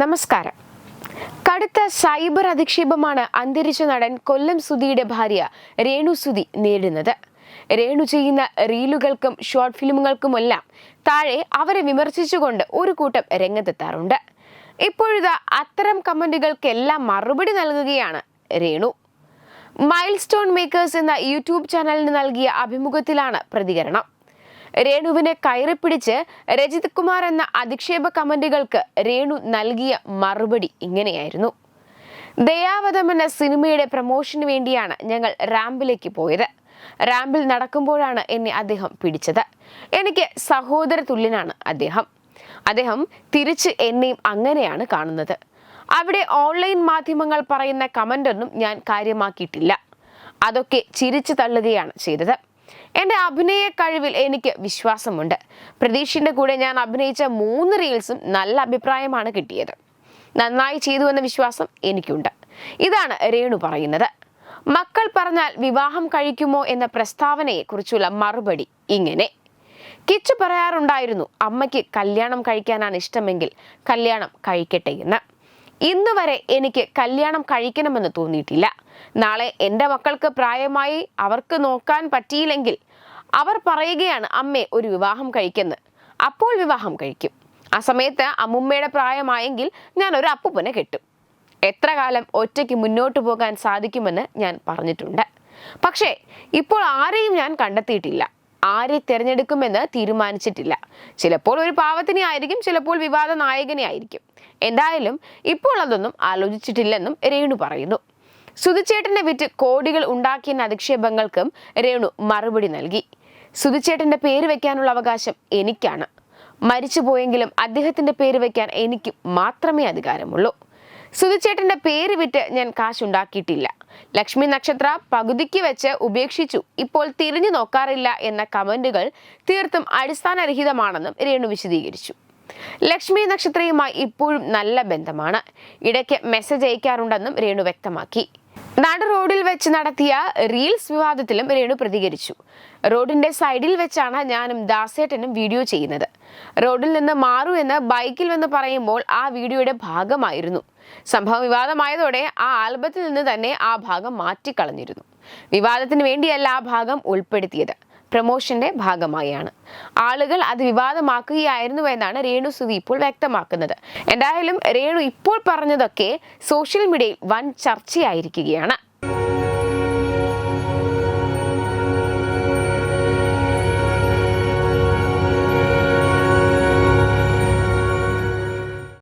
നമസ്കാരം. കടുത്ത സൈബർ അധിക്ഷേപമാണ് അന്തരിച്ച നടൻ കൊല്ലം സുധിയുടെ ഭാര്യ രേണു സുധി നേരിടുന്നത്. രേണു ചെയ്യുന്ന റീലുകൾക്കും ഷോർട്ട് ഫിലിമുകൾക്കുമെല്ലാം താഴെ അവരെ വിമർശിച്ചുകൊണ്ട് ഒരു കൂട്ടം രംഗത്തെത്താറുണ്ട്. ഇപ്പോഴിതാ അത്തരം കമന്റുകൾക്കെല്ലാം മറുപടി നൽകുകയാണ് രേണു. മൈൽ സ്റ്റോൺ മേക്കേഴ്സ് എന്ന യൂട്യൂബ് ചാനലിന് നൽകിയ അഭിമുഖത്തിലാണ് പ്രതികരണം. രേണുവിനെ കയറിപ്പിടിച്ച് രജിത് കുമാർ എന്ന അധിക്ഷേപ കമന്റുകൾക്ക് രേണു നൽകിയ മറുപടി ഇങ്ങനെയായിരുന്നു. ദയാവതം എന്ന സിനിമയുടെ പ്രമോഷന് വേണ്ടിയാണ് ഞങ്ങൾ റാമ്പിലേക്ക് പോയത്. റാമ്പിൽ നടക്കുമ്പോഴാണ് എന്നെ അദ്ദേഹം പിടിച്ചത്. എനിക്ക് സഹോദര തുല്യനാണ് അദ്ദേഹം. അദ്ദേഹം തിരിച്ച് എന്നെയും അങ്ങനെയാണ് കാണുന്നത്. അവിടെ ഓൺലൈൻ മാധ്യമങ്ങൾ പറയുന്ന കമന്റൊന്നും ഞാൻ കാര്യമാക്കിയിട്ടില്ല. അതൊക്കെ ചിരിച്ചു തള്ളുകയാണ് ചെയ്തത്. എന്റെ അഭിനയ കഴിവിൽ എനിക്ക് വിശ്വാസമുണ്ട്. പ്രതീഷിന്റെ കൂടെ ഞാൻ അഭിനയിച്ച മൂന്ന് റീൽസും നല്ല അഭിപ്രായമാണ് കിട്ടിയത്. നന്നായി ചെയ്തു എന്ന വിശ്വാസം എനിക്കുണ്ട്. ഇതാണ് രേണു പറയുന്നത്. മക്കൾ പറഞ്ഞാൽ വിവാഹം കഴിക്കുമോ എന്ന പ്രസ്താവനയെ കുറിച്ചുള്ള മറുപടി ഇങ്ങനെ. കിച്ചു പറയാറുണ്ടായിരുന്നു അമ്മയ്ക്ക് കല്യാണം കഴിക്കാനാണ് ഇഷ്ടമെങ്കിൽ കല്യാണം കഴിക്കട്ടെ എന്ന്. ഇന്ന് വരെ എനിക്ക് കല്യാണം കഴിക്കണമെന്ന് തോന്നിയിട്ടില്ല. നാളെ എന്റെ മക്കൾക്ക് പ്രായമായി അവർക്ക് നോക്കാൻ പറ്റിയില്ലെങ്കിൽ അവർ പറയുകയാണ് അമ്മേ ഒരു വിവാഹം കഴിക്കുന്നത് അപ്പോൾ വിവാഹം കഴിക്കും. ആ സമയത്ത് അമ്മുമ്മയുടെ പ്രായമായെങ്കിൽ ഞാൻ ഒരു അപ്പുപ്പനെ കെട്ടും. എത്ര കാലം ഒറ്റയ്ക്ക് മുന്നോട്ട് പോകാൻ സാധിക്കുമെന്ന് ഞാൻ പറഞ്ഞിട്ടുണ്ട്. പക്ഷേ ഇപ്പോൾ ആരെയും ഞാൻ കണ്ടെത്തിയിട്ടില്ല. ആരെ തിരഞ്ഞെടുക്കുമെന്ന് തീരുമാനിച്ചിട്ടില്ല. ചിലപ്പോൾ ഒരു പാവത്തിനെ ആയിരിക്കും ചിലപ്പോൾ വിവാദ നായകനെ ആയിരിക്കും. എന്തായാലും ഇപ്പോൾ അതൊന്നും ആലോചിച്ചിട്ടില്ലെന്നും രേണു പറയുന്നു. സുധിച്ചേട്ടനെ വിറ്റ് കോടികൾ ഉണ്ടാക്കിയെന്ന അധിക്ഷേപങ്ങൾക്കും രേണു മറുപടി നൽകി. സുധിച്ചേട്ടന്റെ പേര് വെക്കാനുള്ള അവകാശം എനിക്കാണ്. മരിച്ചുപോയെങ്കിലും അദ്ദേഹത്തിന്റെ പേര് വെക്കാൻ എനിക്ക് മാത്രമേ അധികാരമുള്ളൂ. സുധിച്ചേട്ടന്റെ പേര് വിറ്റ് ഞാൻ കാശുണ്ടാക്കിയിട്ടില്ല. ലക്ഷ്മി നക്ഷത്ര പകുതിക്ക് വെച്ച് ഉപേക്ഷിച്ചു. ഇപ്പോൾ തിരിഞ്ഞു നോക്കാറില്ല എന്ന കമന്റുകൾ തീർത്തും അടിസ്ഥാനരഹിതമാണെന്നും രേണു വിശദീകരിച്ചു. ലക്ഷ്മി നക്ഷത്രയുമായി ഇപ്പോഴും നല്ല ബന്ധമാണ്. ഇടയ്ക്ക് മെസ്സേജ് അയക്കാറുണ്ടെന്നും രേണു വ്യക്തമാക്കി. നട റോഡിൽ വെച്ച് നടത്തിയ റീൽസ് വിവാദത്തിലും രേണു പ്രതികരിച്ചു. റോഡിന്റെ സൈഡിൽ വെച്ചാണ് ഞാനും ദാസേട്ടനും വീഡിയോ ചെയ്യുന്നത്. റോഡിൽ നിന്ന് മാറൂ എന്ന് ബൈക്കിൽ വന്ന് പറയുമ്പോൾ ആ വീഡിയോയുടെ ഭാഗമായിരുന്നു. സംഭവം വിവാദമായതോടെ ആ ആൽബത്തിൽ നിന്ന് തന്നെ ആ ഭാഗം മാറ്റിക്കളഞ്ഞിരുന്നു. വിവാദത്തിന് വേണ്ടിയല്ല ആ ഭാഗം ഉൾപ്പെടുത്തിയത്. പ്രമോഷന്റെ ഭാഗമായാണ്. ആളുകൾ അത് വിവാദമാക്കുകയായിരുന്നു എന്നാണ് രേണു സുധി ഇപ്പോൾ വ്യക്തമാക്കുന്നത്. എന്തായാലും രേണു ഇപ്പോൾ പറഞ്ഞതൊക്കെ സോഷ്യൽ മീഡിയയിൽ വൻ ചർച്ചയായിരിക്കുകയാണ്.